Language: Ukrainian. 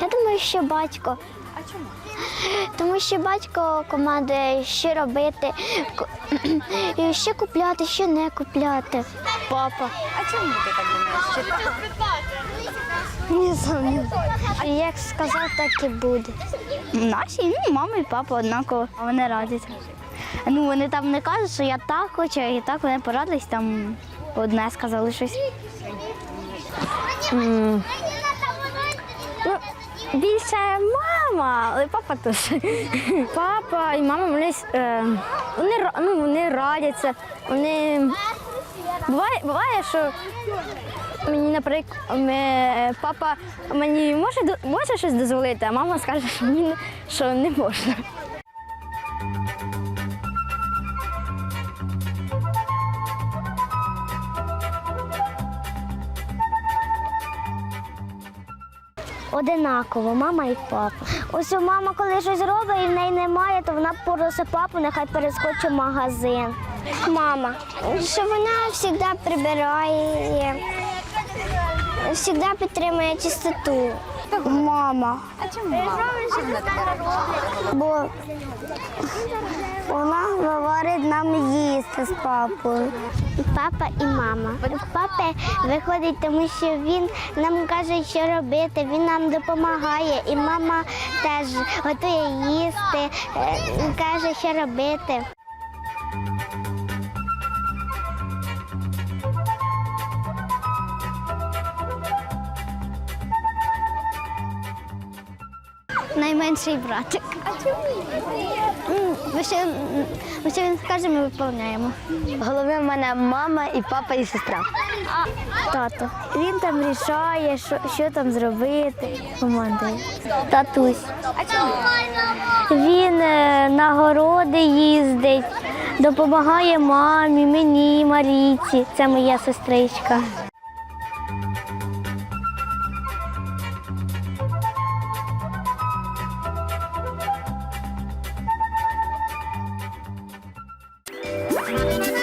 Я думаю, що батько. А чому? Тому що батько командує, що робити, і що купляти, що не купляти. Папа. А чому ти так думаєш? Не знаю. Як сказав, так і буде. Наші ну, мама і папа однаково, а вони радяться. Ну, вони там не кажуть, що я так хочу, і так вони порадились, там одне сказали щось. Більше мама, але папа теж. Папа і мама вони, е, вони, ну, вони радяться. Вони... Буває, буває, що мені, наприклад, ми, папа мені може, може щось дозволити, а мама скаже, що, мені, що не можна. Одинаково, мама і папа. Ось у мама, коли щось робить і в неї немає, то вона просить папу, нехай перескочить в магазин. Мама, що вона завжди прибирає, завжди підтримує чистоту. Мама, А чому бо вона говорить нам їсти з папою. Папа і мама. Папа виходить, тому що він нам каже, що робити, він нам допомагає. І мама теж готує їсти, е, каже, що робити. Найменший братик. А чому? Ми ще, він скаже, ми виповняємо. Головне в мене мама і папа і сестра. Тато. Він там рішає, що, що там зробити. Командує. Татусь. Він е, на городи їздить, допомагає мамі, мені, Марійці. Це моя сестричка. Bye.